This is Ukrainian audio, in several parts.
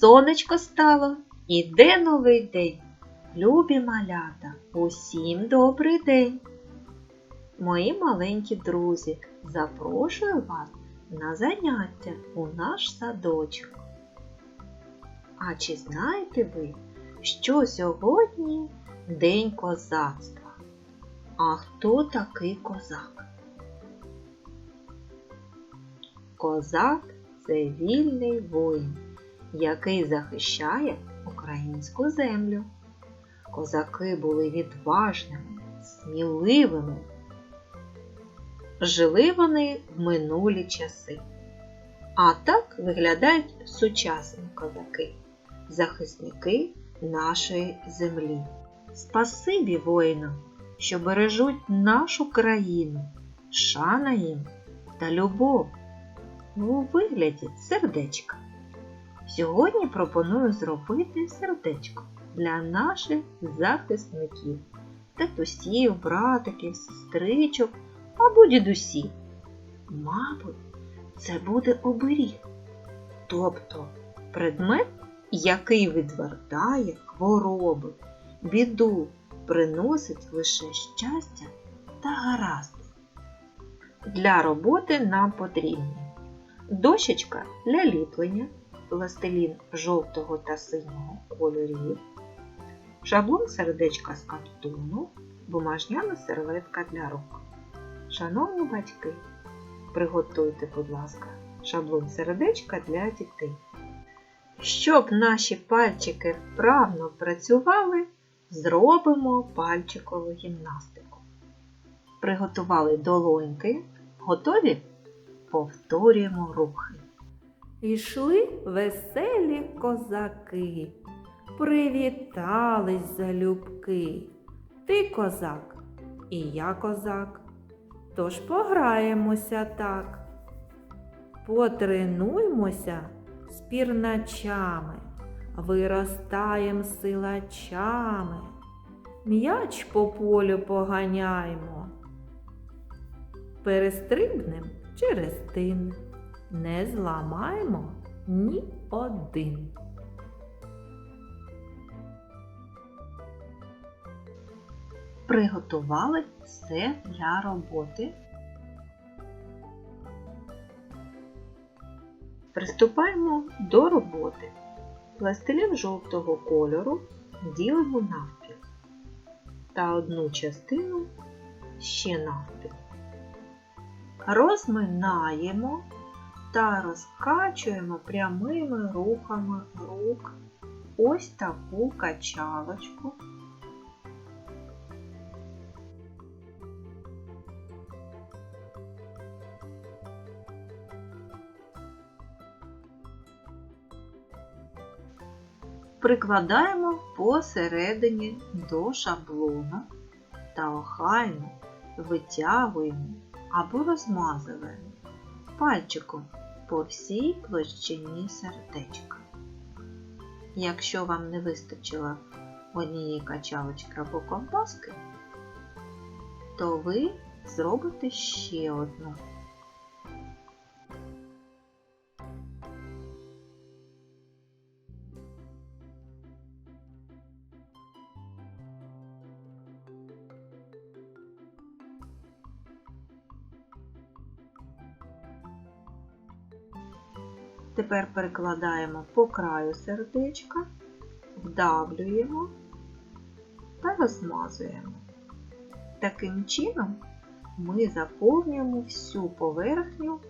сонечко стало, іде новий день. Любі малята, усім добрий день. Мої маленькі друзі, запрошую вас на заняття у наш садочок. А чи знаєте ви, що сьогодні День козацтва? А хто такий козак? Козак це вільний воїн, який захищає українську землю. Козаки були відважними, сміливими. Жили вони в минулі часи. А так виглядають сучасні козаки, захисники нашої землі. Спасибі воїнам, що бережуть нашу країну, шана їм та любов у вигляді сердечка. Сьогодні пропоную зробити сердечко для наших захисників, татусів, братиків, сестричок або дідусів. Мабуть, це буде оберіг, тобто предмет, який відвертає хвороби, біду, приносить лише щастя та гаразди. Для роботи нам потрібні дощечка для ліплення, пластилін жовтого та синього кольорів, шаблон сердечка з картону, бумажняна серветка для рук. Шановні батьки, приготуйте, будь ласка, шаблон сердечка для дітей. Щоб наші пальчики вправно працювали, зробимо пальчикову гімнастику. Приготували долоньки, готові? Повторюємо рухи. Ішли веселі козаки, привітались залюбки. Ти козак, і я козак. Тож пограємося так. Потренуймося з пірначами, виростаєм силачами, м'яч по полю поганяймо. Перестрибнем через тин, не зламаймо ні один. Приготували все для роботи. Приступаємо до роботи. Пластилін жовтого кольору ділимо навпіл та одну частину ще навпіл. Розминаємо та розкачуємо прямими рухами рук ось таку качалочку. Прикладаємо посередині до шаблона та охайно витягуємо або розмазуємо пальчиком по всій площині сердечка. Якщо вам не вистачило однієї качалочки або ковбаски, то ви зробите ще одну. Тепер перекладаємо по краю сердечка, вдавлюємо та розмазуємо. Таким чином ми заповнюємо всю поверхню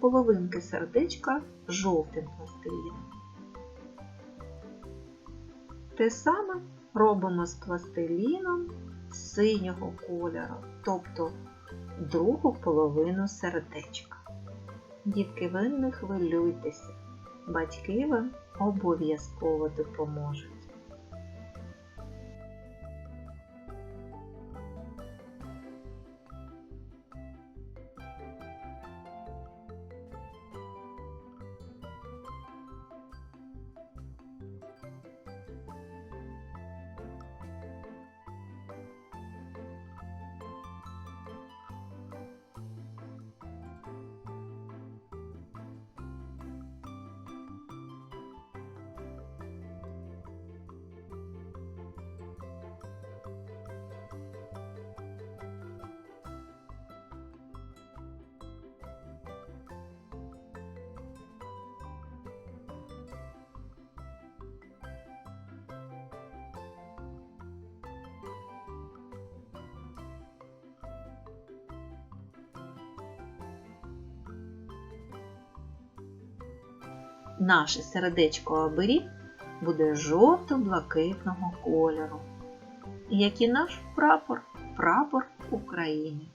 половинки сердечка жовтим пластиліном. Те саме робимо з пластиліном синього кольору, тобто другу половину сердечка. Дітки, ви не хвилюйтеся, батьки вам обов'язково допоможуть. Наше сердечко оберіг буде жовто-блакитного кольору, як і наш прапор, прапор України.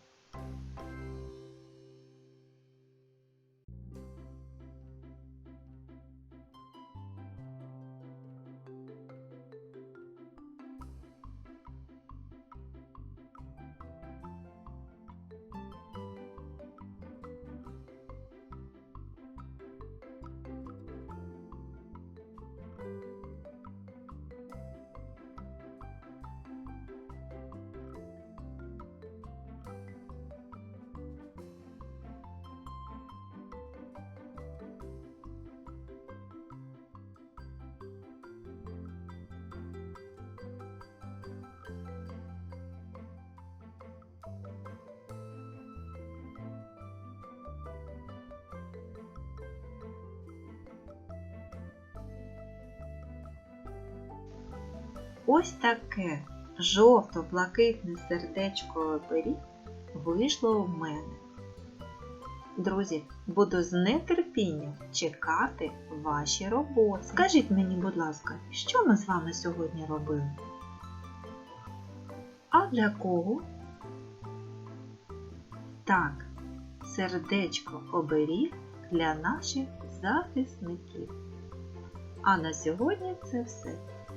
Ось таке жовто-блакитне сердечко оберіг вийшло у мене. Друзі, буду з нетерпінням чекати ваші роботи. Скажіть мені, будь ласка, що ми з вами сьогодні робили? А для кого? Так, сердечко оберіг для наших захисників. А на сьогодні це все.